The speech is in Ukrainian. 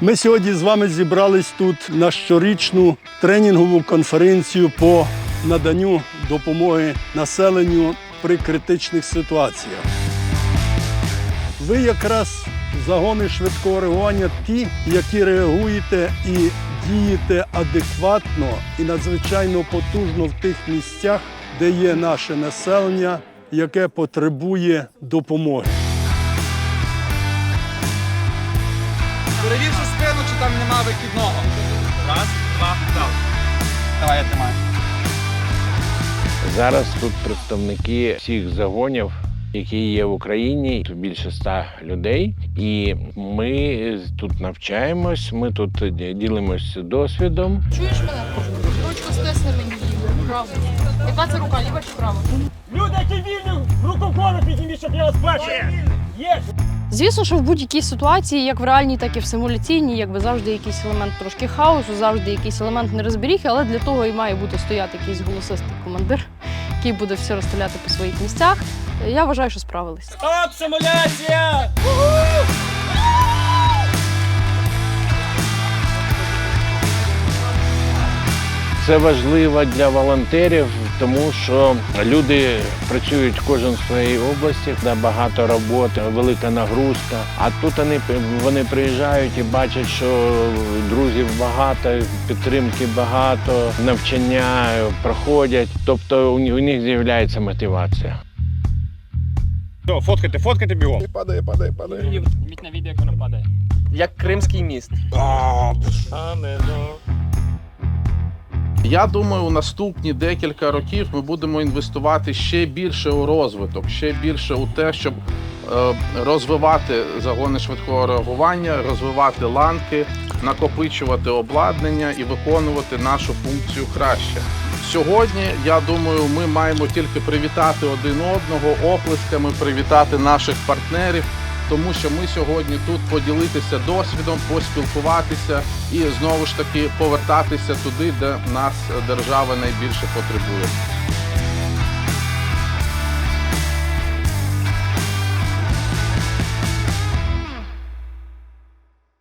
Ми сьогодні з вами зібрались тут на щорічну тренінгову конференцію по наданню допомоги населенню при критичних ситуаціях. Ви якраз загони швидкого реагування ті, які реагуєте і дієте адекватно і надзвичайно потужно в тих місцях, де є наше населення, яке потребує допомоги. Спину, чи там нема вихідного. Раз, два, дав. Давай я тримаю. Зараз тут представники всіх загонів, які є в Україні, тут більше ста людей. І ми тут навчаємось, ми тут ділимось досвідом. Чуєш мене? Ручку стисни мені праву. Яка це рука, ліва чи права? Люди, які вільні, руку вгору підніміть, щоб я вас бачив. Є! Звісно, що в будь-якій ситуації, як в реальній, так і в симуляційній, якби завжди якийсь елемент трошки хаосу, завжди якийсь елемент нерозберіг, але для того і має бути стояти якийсь голосистий командир, який буде все розстріляти по своїх місцях. Я вважаю, що справились. Стоп, симуляція! Це важливо для волонтерів, тому що люди працюють кожен в своїй області, де багато роботи, велика нагрузка. А тут вони, вони приїжджають і бачать, що друзів багато, підтримки багато, навчання проходять. Тобто у них- з'являється мотивація. Все, фоткайте, фоткайте бігом. Зніміть на відео, як воно падає. Як Кримський міст. Я думаю, у наступні декілька років ми будемо інвестувати ще більше у розвиток, ще більше у те, щоб е, розвивати загони швидкого реагування, розвивати ланки, накопичувати обладнання і виконувати нашу функцію краще. Сьогодні, я думаю, ми маємо тільки привітати один одного оплесками, привітати наших партнерів, тому що ми сьогодні тут поділитися досвідом, поспілкуватися і знову ж таки повертатися туди, де нас держава найбільше потребує.